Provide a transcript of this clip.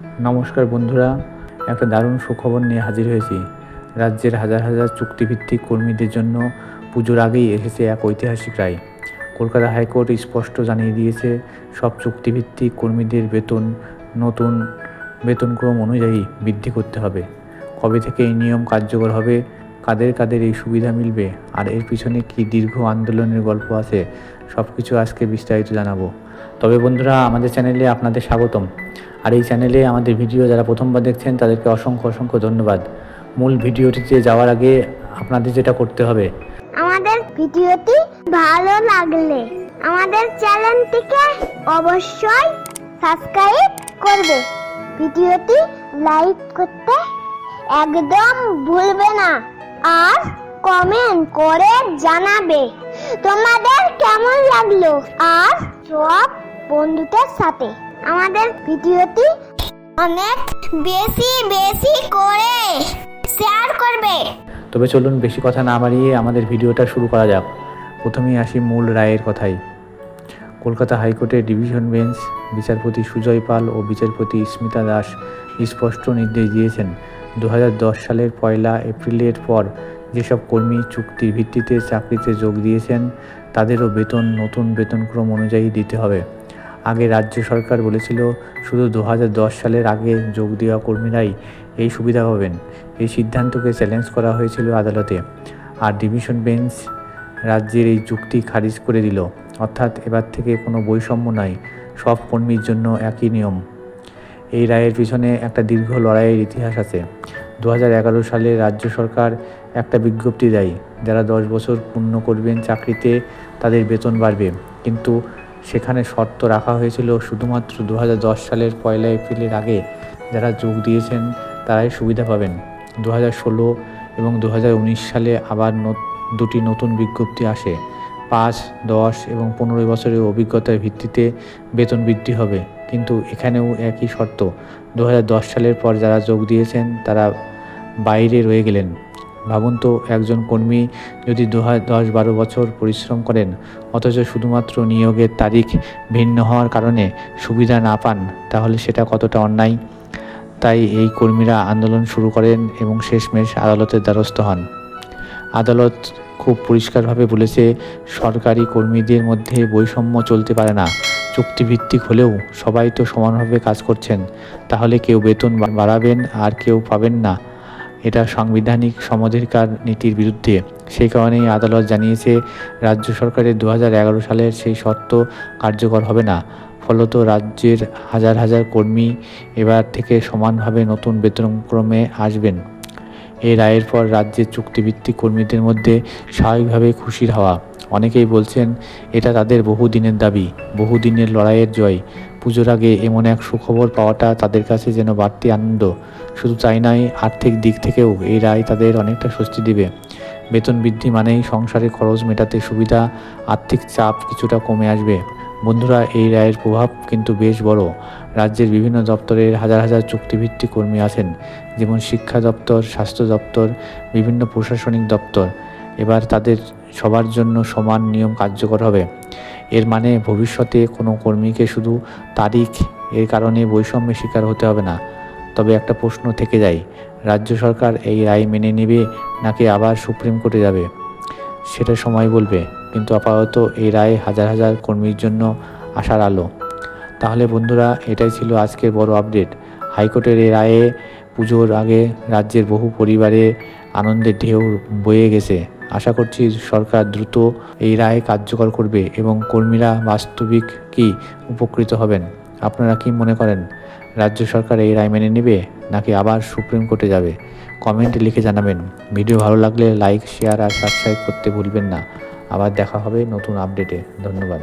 নমস্কার বন্ধুরা, একটা দারুণ সুখবর নিয়ে হাজির হয়েছি। রাজ্যের হাজার হাজার চুক্তিভিত্তিক কর্মীদের জন্য পুজোর আগেই এসেছে এক ঐতিহাসিক রায়। কলকাতা হাইকোর্ট স্পষ্ট জানিয়ে দিয়েছে, সব চুক্তিভিত্তিক কর্মীদের বেতন, নতুন বেতনক্রম অনুযায়ী বৃদ্ধি করতে হবে। কবে থেকে এই নিয়ম কার্যকর হবে কাদের কাদের এই সুবিধা মিলবে? আর এর পিছনে কি দীর্ঘ আন্দোলনের গল্প আছে? সব কিছু আজকে বিস্তারিত জানাব। তবে বন্ধুরা, আমাদের চ্যানেলে আপনাদের স্বাগতম। আর এই চ্যানেলে আমাদের ভিডিও যারা প্রথমবার দেখছেন, তাদেরকে অসংখ্য অসংখ্য ধন্যবাদ। মূল ভিডিওটিতে যাওয়ার আগে আপনাদের যেটা করতে হবে। আমাদের ভিডিওটি ভালো লাগলে আমাদের চ্যানেলটিকে অবশ্যই সাবস্ক্রাইব করবে। ভিডিওটি লাইক করতে একদম ভুলবে না। আর কমেন্ট করে জানাবে। তোমাদের কেমন লাগল? আর সব বন্ধুদের সাথে। আমাদের ভিডিওটি অনেক বেশি বেশি করে শেয়ার করবে। তবে চলুন বেশি কথা না বাড়িয়ে আমাদের ভিডিওটা শুরু করা যাক। প্রথমেই আসি মূল রায়ের কথাই। কলকাতা হাইকোর্টের ডিভিশন বেঞ্চ বিচারপতি সুজয় পাল ও বিচারপতি স্মিতা দাস স্পষ্ট নির্দেশ দিয়েছেন দু হাজার দশ সালের পয়লা এপ্রিলের পর যেসব কর্মী চুক্তির ভিত্তিতে চাকরিতে যোগ দিয়েছেন, তাদেরও বেতন, নতুন বেতনক্রম অনুযায়ী দিতে হবে। আগে রাজ্য সরকার বলেছিল, শুধু দু হাজার দশ সালের আগে যোগ দেওয়া কর্মীরাই এই সুবিধা পাবেন। এই সিদ্ধান্তকে চ্যালেঞ্জ করা হয়েছিল আদালতে। আর ডিভিশন বেঞ্চ রাজ্যের এই যুক্তি খারিজ করে দিল। অর্থাৎ এবার থেকে কোনো বৈষম্য নাই, সব কর্মীর জন্য একই নিয়ম। এই রায়ের পিছনে একটা দীর্ঘ লড়াইয়ের ইতিহাস আছে। দু হাজার এগারো সালে রাজ্য সরকার একটা বিজ্ঞপ্তি দেয়, যারা দশ বছর পূর্ণ করবেন চাকরিতে তাদের বেতন বাড়বে। কিন্তু সেখানে শর্ত রাখা হয়েছিল শুধুমাত্র দু হাজার দশ সালের পয়লা এপ্রিলের আগে। যারা যোগ দিয়েছেন তারাই সুবিধা পাবেন। দু এবং দু হাজার উনিশ সালে আবার দুটি নতুন বিজ্ঞপ্তি আসে। পাঁচ, দশ এবং পনেরো বছরের অভিজ্ঞতার ভিত্তিতে বেতন বৃদ্ধি হবে। কিন্তু এখানেও একই শর্ত। দু হাজার দশ সালের পর যারা যোগ দিয়েছেন, তারা বাইরে রয়ে গেলেন। ভাবুন তো, একজন কর্মী যদি দু দশ বারো বছর পরিশ্রম করেন, অথচ শুধুমাত্র নিয়োগের তারিখ ভিন্ন হওয়ার কারণে সুবিধা না পান, তাহলে সেটা কতটা অন্যায়? তাই এই কর্মীরা আন্দোলন শুরু করেন এবং শেষমেশ আদালতের দ্বারস্থ হন। আদালত খুব পরিষ্কারভাবে বলেছে, সরকারি কর্মীদের মধ্যে বৈষম্য চলতে পারে না। চুক্তিভিত্তিক হলেও সবাই তো সমানভাবে কাজ করছেন, তাহলে কেউ বেতন বাড়াবেন আর কেউ পাবেন না। এটা সাংবিধানিক সমাধিকার নীতির বিরুদ্ধে। সেই কারণেই আদালত জানিয়েছে, রাজ্য সরকারের দু হাজার এগারো সালের সেই শর্ত কার্যকর হবে না। ফলত রাজ্যের হাজার হাজার কর্মী এবার থেকে সমানভাবে নতুন বেতনক্রমে আসবেন। এই রায়ের পর রাজ্যের চুক্তিভিত্তিক কর্মীদের মধ্যে স্বাভাবিকভাবে খুশির হাওয়া। অনেকেই বলছেন, এটা তাদের বহুদিনের দাবি, বহুদিনের লড়াইয়ের জয়। পুজোর আগে এমন এক সুখবর পাওয়াটা তাদের কাছে যেন বাড়তি আনন্দ। শুধু তাই নয়, আর্থিক দিক থেকেও এই রায় তাদের অনেকটা স্বস্তি দিবে। বেতন বৃদ্ধি মানেই সংসারে খরচ মেটাতে সুবিধা, আর্থিক চাপ কিছুটা কমে আসবে। বন্ধুরা, এই রায়ের প্রভাব কিন্তু বেশ বড়। রাজ্যের বিভিন্ন দপ্তরের হাজার হাজার চুক্তিভিত্তিক কর্মী আছেন, যেমন শিক্ষা দপ্তর, স্বাস্থ্য দপ্তর, বিভিন্ন প্রশাসনিক দপ্তর। এবার তাদের সবার জন্য সমান নিয়ম কার্যকর হবে। এর মানে ভবিষ্যতে কোনো কর্মীকে শুধু তারিখ, এর কারণে বৈষম্যের শিকার হতে হবে না। তবে একটা প্রশ্ন থেকে যায়, রাজ্য সরকার এই রায় মেনে নেবে নাকি আবার সুপ্রিম কোর্টে যাবে? সেটা সময় বলবে, কিন্তু আপাতত এই রায় হাজার হাজার কর্মীর জন্য আশার আলো। তাহলে বন্ধুরা, এটাই ছিল আজকের বড় আপডেট। হাইকোর্টের এই রায়ে পুজোর আগে রাজ্যের বহু পরিবারে আনন্দের ঢেউ বয়ে গেছে। আশা করছি সরকার দ্রুত এই রায় কার্যকর করবে এবং কর্মীরা বাস্তবিক কি উপকৃত হবেন। আপনারা কি মনে করেন, রাজ্য সরকার এই রায় মেনে নেবে নাকি আবার সুপ্রিম কোর্টে যাবে? কমেন্টে লিখে জানাবেন। ভিডিও ভালো লাগলে লাইক, শেয়ার আর সাবস্ক্রাইব করতে ভুলবেন না। আবার দেখা হবে নতুন আপডেটে। ধন্যবাদ.